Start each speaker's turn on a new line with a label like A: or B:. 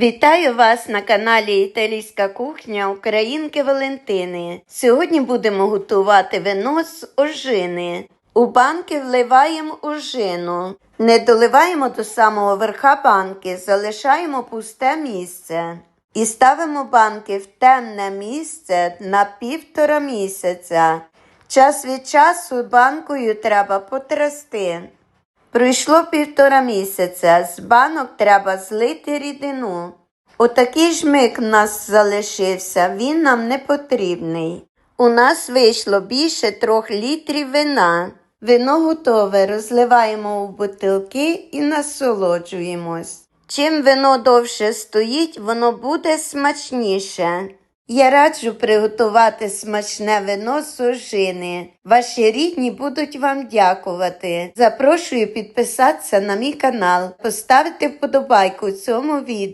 A: Вітаю вас на каналі Італійська кухня Українки Валентини. Сьогодні будемо готувати вино з ожини. У банки вливаємо ожину. Не доливаємо до самого верха банки, залишаємо пусте місце. І ставимо банки в темне місце на півтора місяця. Час від часу банкою треба потрясти. Пройшло півтора місяця. З банок треба злити рідину. Отакий жмик в нас залишився, він нам не потрібний. У нас вийшло більше трьох літрів вина. Вино готове, розливаємо у бутилки і насолоджуємось. Чим вино довше стоїть, воно буде смачніше. Я раджу приготувати смачне вино з ожини. Ваші рідні будуть вам дякувати. Запрошую підписатися на мій канал, поставити вподобайку цьому відео.